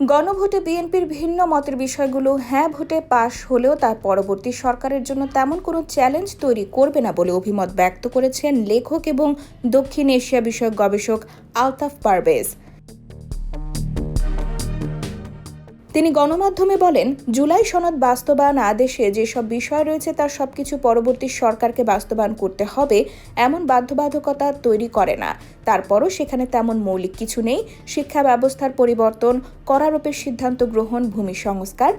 গণভোটে বিএনপির ভিন্ন মতের বিষয়গুলো হ্যাঁ ভোটে পাশ হলেও তার পরবর্তী সরকারের জন্য তেমন কোনো চ্যালেঞ্জ তৈরি করবে না বলে অভিমত ব্যক্ত করেছেন লেখক এবং দক্ষিণ এশিয়া বিষয়ক গবেষক আলতাফ পারভেজ। তিনি গণমাধ্যমে বলেন, জুলাই সনদ বাস্তবায়ন আদেশে যেসব বিষয় রয়েছে তার সবকিছু পরবর্তী সরকারকে বাস্তবায়ন করতে হবে, এমন বাধ্যবাধকতা তৈরি করে না। তারপরও সেখানে তেমন মৌলিক কিছু নেই, শিক্ষা ব্যবস্থার পরিবর্তন, করারোপের সিদ্ধান্ত গ্রহণ, ভূমি সংস্কার,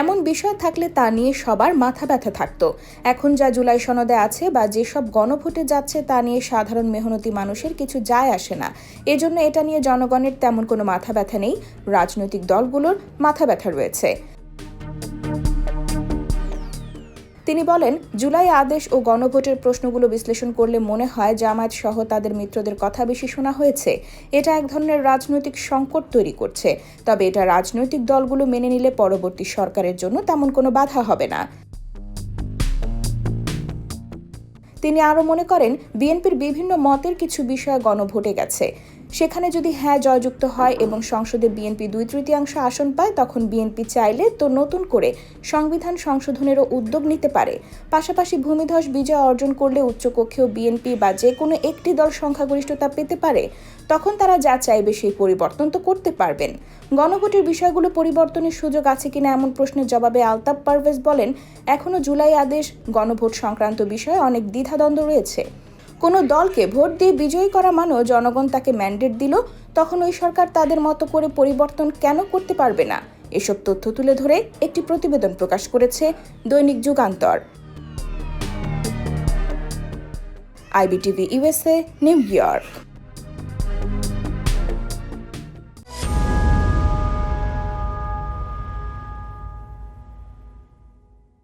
এমন বিষয় থাকলে তা নিয়ে সবার মাথা ব্যথা থাকতো। এখন যা জুলাই সনদে আছে বা যেসব গণভোটে যাচ্ছে তা নিয়ে সাধারণ মেহনতি মানুষের কিছু যায় আসে না। এজন্য এটা নিয়ে জনগণের তেমন কোনো মাথা ব্যথা নেই। রাজনৈতিক দলগুলোর মাথা ব্যথা রয়েছে। তিনি বলেন, জুলাই আদেশ ও গণভোটের প্রশ্নগুলো বিশ্লেষণ করলে মনে হয় জামায়াত সহ তাদের মিত্রদের কথা বেশি শোনা হয়েছে। এটা এক ধরনের রাজনৈতিক সংকট তৈরি করছে। তবে এটা রাজনৈতিক দলগুলো মেনে নিলে পরবর্তী সরকারের জন্য তেমন কোনো বাধা হবে না। তিনি আরও মনে করেন, বিএনপির বিভিন্ন মতের কিছু বিষয় গণভোটে গেছে। সেখানে যদি হ্যাঁ জয়যুক্ত হয় এবং সংসদে বিএনপি দুই তৃতীয়াংশ আসন পায়, তখন বিএনপি চাইলে তো নতুন করে সংবিধান সংশোধনেরও উদ্যোগ নিতে পারে। পাশাপাশি ভূমিধস বিজয় অর্জন করলে উচ্চকক্ষীয় বিএনপি বা যে কোনো একটি দল সংখ্যাগরিষ্ঠতা পেতে পারে, তখন তারা যা চাইবে সেই পরিবর্তন তো করতে পারবেন। গণভোটের বিষয়গুলো পরিবর্তনের সুযোগ আছে কিনা এমন প্রশ্নের জবাবে আলতাফ পারভেজ বলেন এখনও জুলাই আদেশ গণভোট সংক্রান্ত বিষয়ে অনেক দ্বিধাদ্বন্দ্ব রয়েছে। কোনো দলকে ভোট দিয়ে বিজয়ী করা মানেও জনগণ তাকে ম্যান্ডেট দিল, তখন ওই সরকার তাদের মতো করে পরিবর্তন কেন করতে পারবে না? এসব তথ্য তুলে ধরে একটি প্রতিবেদন প্রকাশ করেছে Dainik Jugantor. IBTV USA New York.